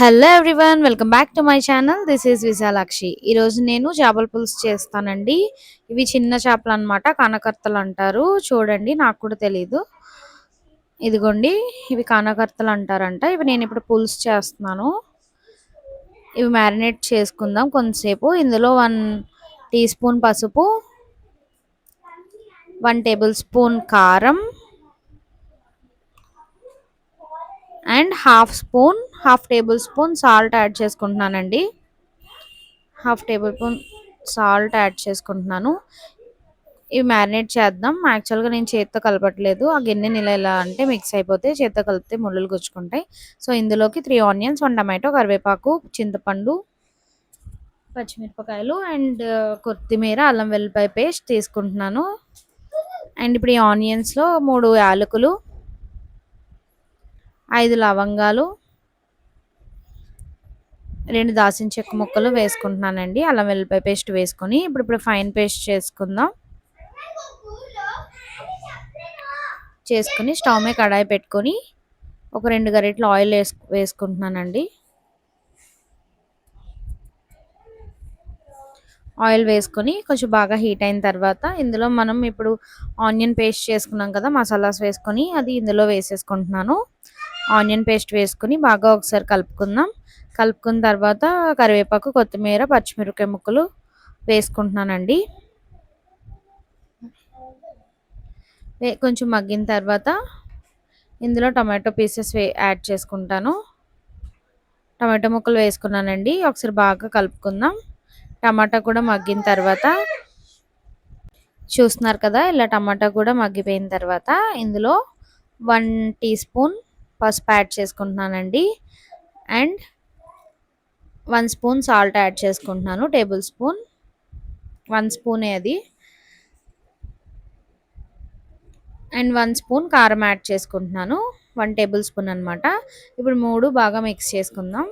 Hello everyone welcome back to my channel this is Visalakshi ఈరోజు నేను చేపల పులుసు చేస్తానండి. ఇవి చిన్న చేపలు అనమాట కానకర్తలు అంటారు. చూడండి నాకు కూడా తెలీదు. ఇదిగోండి ఇవి కానకర్తలు అంటారంట. ఇవి నేను ఇప్పుడు పులుసు చేస్తున్నాను. ఇవి మ్యారినేట్ చేసుకుందాం కొంతసేపు. ఇందులో వన్ టీ స్పూన్ పసుపు వన్ టేబుల్ స్పూన్ కారం and half spoon half table spoon salt add చేసుకుంటున్నానండి. Half table spoon salt add చేసుకుంటున్నాను. ఇవి మ్యారినేట్ చేద్దాం. యాక్చువల్గా నేను చేత్తో కలపట్లేదు. ఆ గిన్నె ఇలా ఇలా అంటే మిక్స్ అయిపోతే చేత్తో కలిపితే ముళ్ళలు గుచ్చుకుంటాయి. సో ఇందులోకి త్రీ ఆనియన్స్ వన్ టమాటో కరివేపాకు చింతపండు పచ్చిమిరపకాయలు అండ్ కొత్తిమీర అల్లం వెల్లిపాయ పేస్ట్ తీసుకుంటున్నాను. అండ్ ఇప్పుడు ఈ ఆనియన్స్లో మూడు యాలకులు ఐదు లవంగాలు రెండు దాసిన చెక్క ముక్కలు వేసుకుంటున్నానండి. అల్లం వెల్లిపాయ పేస్ట్ వేసుకొని ఇప్పుడు ఇప్పుడు ఫైన్ పేస్ట్ చేసుకుందాం. చేసుకుని స్టవ్ మీద కడాయి పెట్టుకొని ఒక రెండు గరిటలు ఆయిల్ వేసు వేసుకుంటున్నానండి. ఆయిల్ వేసుకొని కొంచెం బాగా హీట్ అయిన తర్వాత ఇందులో మనం ఇప్పుడు ఆనియన్ పేస్ట్ చేసుకున్నాం కదా మసాలాస్ వేసుకొని అది ఇందులో వేసేసుకుంటున్నాను. ఆనియన్ పేస్ట్ వేసుకుని బాగా ఒకసారి కలుపుకుందాం. కలుపుకున్న తర్వాత కరివేపాకు కొత్తిమీర పచ్చిమిరపకాయ ముక్కలు వేసుకుంటున్నానండి. కొంచెం మగ్గిన తర్వాత ఇందులో టమాటో పీసెస్ యాడ్ చేసుకుంటాను. టమాటో ముక్కలు వేసుకున్నానండి. ఒకసారి బాగా కలుపుకుందాం. టమాటా కూడా మగ్గిన తర్వాత చూస్తున్నారు కదా ఇలా టమాటా కూడా మగ్గిపోయిన తర్వాత ఇందులో వన్ టీ స్పూన్ పసుపు యాడ్ చేసుకుంటున్నానండి. And one spoon salt add చేసుకుంటున్నాను టేబుల్ స్పూన్. వన్ స్పూనే అది. అండ్ వన్ స్పూన్ కారం యాడ్ చేసుకుంటున్నాను వన్ టేబుల్ స్పూన్ అనమాట ఇప్పుడు మూడు బాగా మిక్స్ చేసుకుందాం.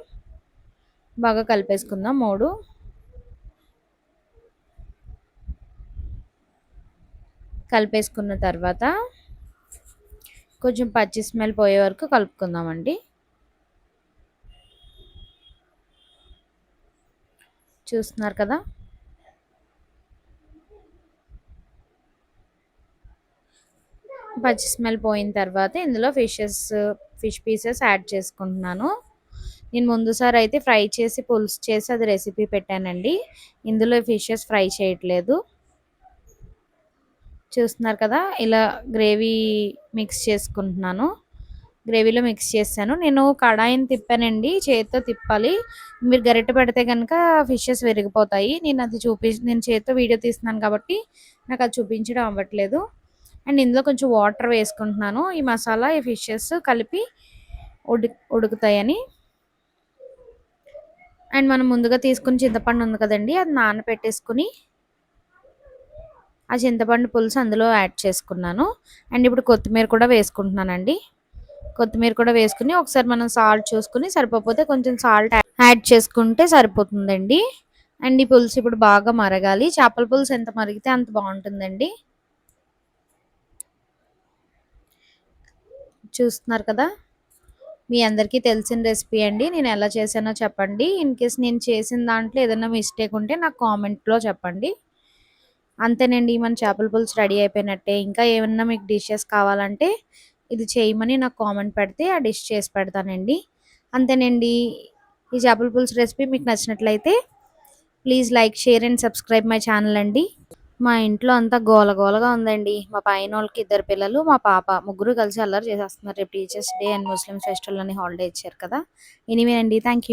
బాగా కలిపేసుకుందాం మూడు. కలిపేసుకున్న తర్వాత కొంచెం పచ్చి స్మెల్ పోయే వరకు కలుపుకుందామండి. చూస్తున్నారు కదా? పచ్చి స్మెల్ పోయిన తర్వాత ఇందులో ఫిషెస్ ఫిష్ పీసెస్ యాడ్ చేసుకుంటున్నాను. నేను ముందుసారి అయితే ఫ్రై చేసి పులుసు చేసి అది రెసిపీ పెట్టానండి. ఇందులో ఫిషెస్ ఫ్రై చేయట్లేదు. చూస్తున్నారు కదా ఇలా గ్రేవీ మిక్స్ చేసుకుంటున్నాను. గ్రేవీలో మిక్స్ చేశాను. నేను కడాయిని తిప్పానండి చేతితో తిప్పాలి. మీరు గరిటె పెడితే కనుక ఫిషెస్ విరిగిపోతాయి. నేను అది చూపి నేను చేతితో వీడియో తీస్తున్నాను కాబట్టి నాకు అది చూపించడం అవ్వట్లేదు. అండ్ ఇందులో కొంచెం వాటర్ వేసుకుంటున్నాను. ఈ మసాలా ఈ ఫిషెస్ కలిపి ఉడి ఉడుకుతాయని. అండ్ మనం ముందుగా తీసుకుని చింతపండు ఉంది కదండి అది నానబెట్టేసుకుని ఆ చింతపండు పులుసు అందులో యాడ్ చేసుకున్నాను. అండ్ ఇప్పుడు కొత్తిమీర కూడా వేసుకుంటున్నానండి. కొత్తిమీర కూడా వేసుకుని ఒకసారి మనం సాల్ట్ చూసుకుని సరిపోతే కొంచెం సాల్ట్ యాడ్ చేసుకుంటే సరిపోతుందండి. అండ్ ఈ పులుసు ఇప్పుడు బాగా మరగాలి. చేపల పులుసు ఎంత మరిగితే అంత బాగుంటుందండి. చూస్తున్నారు కదా? మీ అందరికీ తెలిసిన రెసిపీ అండి. నేను ఎలా చేశానో చెప్పండి. ఇన్ కేస్ నేను చేసిన దాంట్లో ఏదైనా మిస్టేక్ ఉంటే నాకు కామెంట్లో చెప్పండి. అంతేనండి మన చేపల పులుసు రెడీ అయిపోయినట్టే. ఇంకా ఏమన్నా మీకు డిషెస్ కావాలంటే ఇది చేయమని నాకు కామెంట్ పెడితే ఆ డిష్ చేసి పెడతానండి. అంతేనండి ఈ చేపల పులుసు రెసిపీ మీకు నచ్చినట్లయితే please like share and subscribe my channel అండి. మా ఇంట్లో అంతా గోల గోలగా ఉందండి. మా పైన వాళ్ళకి ఇద్దరు పిల్లలు మా పాప ముగ్గురు కలిసి అల్లరి చేసేస్తున్నారు. రేపు teachers day and Muslim festival అని హాలిడే ఇచ్చారు కదా. ఎనీవే అండి థ్యాంక్